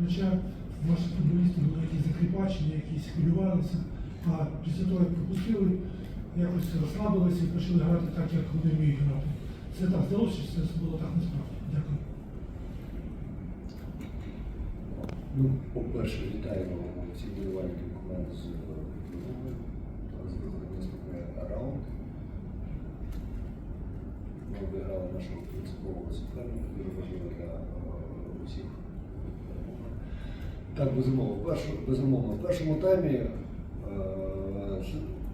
Хоча наші футболісти були якісь закріпачені, якісь хвилювалися, а після того, як пропустили, якось розслабилися і почали грати так, як вони вміють грати. Це так здалося, що це було так насправді. Дякую. Ну, по-перше, вітаємо всі вболівальників команди з перемогою, виходом раунд. Ми обіграли нашого принципового суперника, дуже важливо для е, усіх. Так, безумовно, безумовно, в першому таймі е,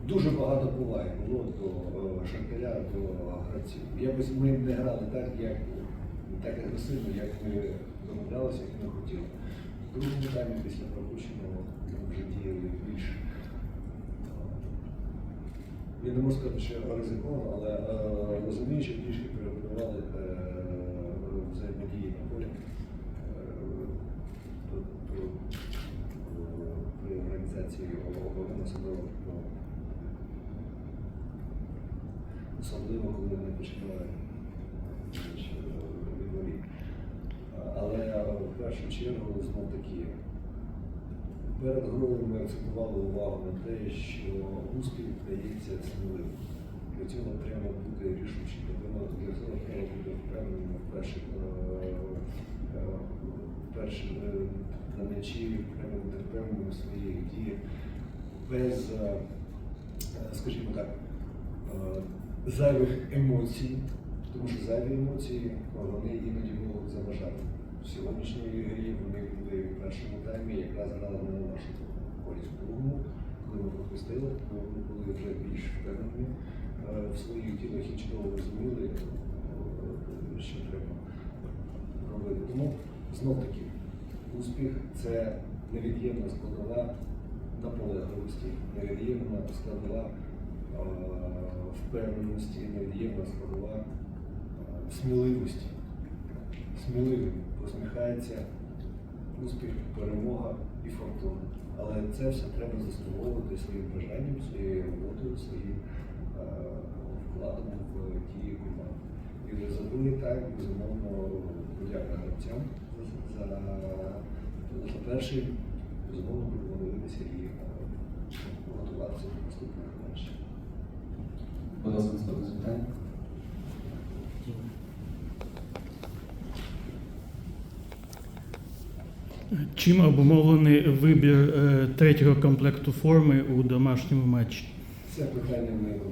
дуже багато буває було до е, Шахтаря, до гравців. Якось ми не грали так, як так агресивно, як ми домовлялися, як ми хотіли. В другому таймі після пропущеного вже діяли більш. е, Я не можу сказати, що ризиковано, але розуміючи, трішки організації оборони особливо, ну, особливо коли вони починають знаєш, е, від воріт. Але в першу чергу знов таки перед грою ми акцентували увагу на те, що успіх дається сміливо. Для цього треба бути рішучим, для цього треба бути впевненим в перших е, е, перші е, на м'ячі, треба бути впевненим в своїх діях, без, е, скажімо так, е, зайвих емоцій, тому що зайві емоції вони іноді можуть заважати. В сьогоднішній грі вони були в першому таймі, якраз грали на нашу користь коли ми пропустили, ми були вже більш впевнені е, в своїх ділах і чудово розуміли, що треба робити. Тому знов таки успіх це невід'ємна складова наполегливості, невід'ємна складова е, впевненості, невід'ємна складова е, сміливості. Сміливий посміхається успіх, перемога і фортуна. Але це все треба заслуговувати своїм бажанням, своєю роботою, своїм е, вкладом в дії команди. І вже забули так, безумовно, подяка гравцям за, за, за перший, безумовно, будемо і е, готуватися до наступних матчів. Будь ласка, наступне запитання. Чим обумовлений вибір е, третього комплекту форми у домашньому матчі? Це питання не до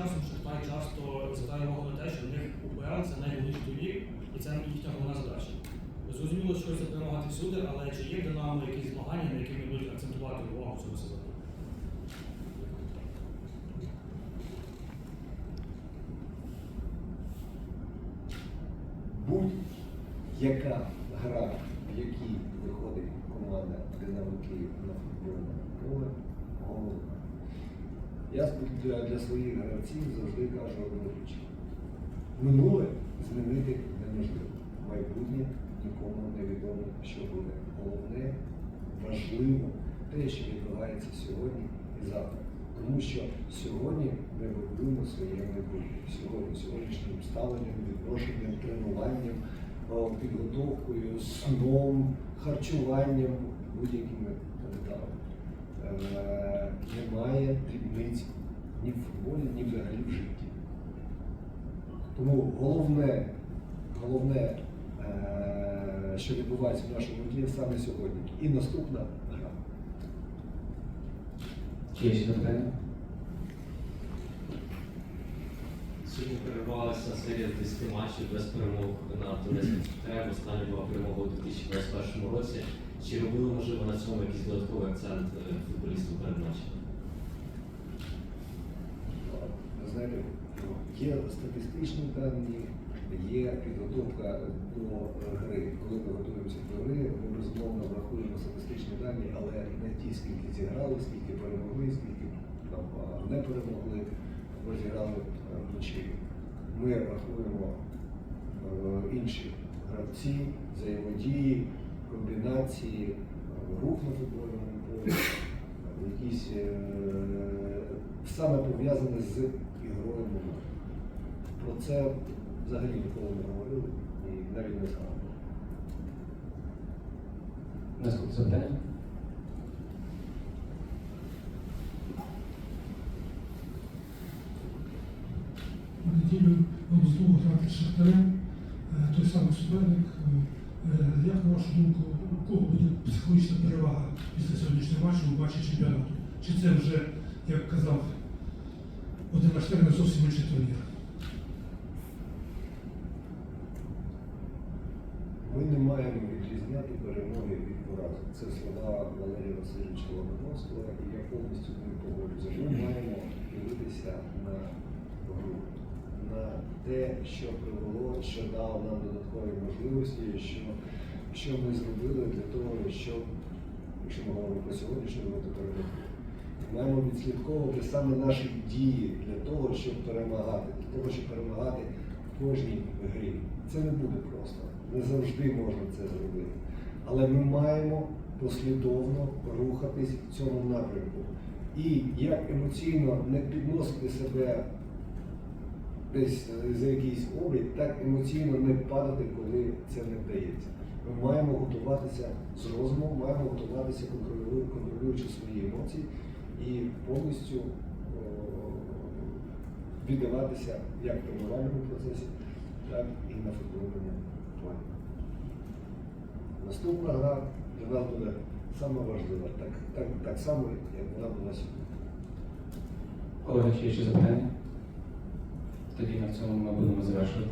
часом Шахтай часто звертає увагу на те, що в них УПЛ це найголовніший турнір, і це їхня головна задача. Зрозуміло, що це перемагати всюди, але чи є в Динамо якісь змагання, на які вони будуть акцентувати увагу в цьому сезоні? Будь-яка гра, в якій виходить команда Динамо Київ на футбольне поле, головна. Я для, своїх гравців завжди кажу одну річ. Минуле змінити неможливо. Майбутнє нікому не відомо, що буде. Головне, важливо те, що відбувається сьогодні і завтра. Тому що сьогодні ми будуємо своє майбутнє. Сьогодні, сьогоднішнім ставленням, відношенням, тренуванням, підготовкою, сном, харчуванням, будь-якими деталями. Е, немає дрібниць ні в футболі, ні взагалі в житті. Тому головне, головне, е, що відбувається в нашому житті саме сьогодні. І наступна гра. Є ще запитання? Сьогодні перервалася серія 10 матчів без перемог на турецьких Шахтаря. Остання була перемога у 2021 році. Чи робили, можливо, на цьому якийсь додатковий акцент е, футболістів перед матчем? Знаєте, є статистичні дані, є підготовка до гри. Коли ми готуємося до гри, ми безумовно врахуємо статистичні дані, але не ті, скільки зіграли, скільки перемогли, скільки там не перемогли, або зіграли е, вночі. Ми рахуємо е, інші гравці, взаємодії, комбінації, е, рух на футбольному полі, якісь е, саме пов'язане з ігрою моменту. Про це взагалі ніколи не говорили і навіть не згадували. Наступне запитання. Неділю знову грати з Шахтарем, той самий суперник. На вашу думку, у кого буде психологічна перевага після сьогоднішнього матчу у матчі чемпіонату? Чи це вже, як казав один наш тренер, зовсім інший турнір? Ми не маємо відрізняти перемоги від поразок. Це слова Валерія Васильовича Ломоновського, і я повністю ним погоджуюся. Ми маємо дивитися на гру, на те, що привело, що дало нам додаткові можливості, що, що ми зробили для того, щоб, якщо ми говоримо про сьогоднішню гру, то перемогти. Маємо відслідковувати саме наші дії для того, щоб перемагати, для того, щоб перемагати в кожній грі. Це не буде просто. Не завжди можна це зробити. Але ми маємо послідовно рухатись в цьому напрямку. І як емоційно не підносити себе десь е, за якийсь облік, так емоційно не падати, коли це не вдається. Ми маємо готуватися з розумом, маємо готуватися контролюючи свої емоції і повністю віддаватися як в тренувальному процесі, так і на футбольному плані. Наступна гра для нас буде саме важлива, так, так, так само, як вона була сьогодні. Колеги, ще запитання? Тоді на цьому ми будемо завершувати.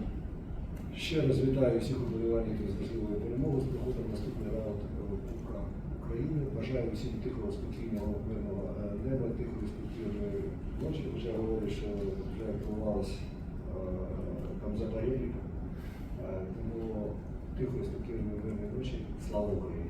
Ще раз вітаю всіх уболівальників з важливою перемогою з приходом наступний раунд Кубка України. Бажаю всім тихого, спокійного, мирного е, неба, тихої, спокійної ночі. Хоча говорю, що вже планувалось е, там за Е, Тому тихої, спокійної, мирної ночі. Слава Україні!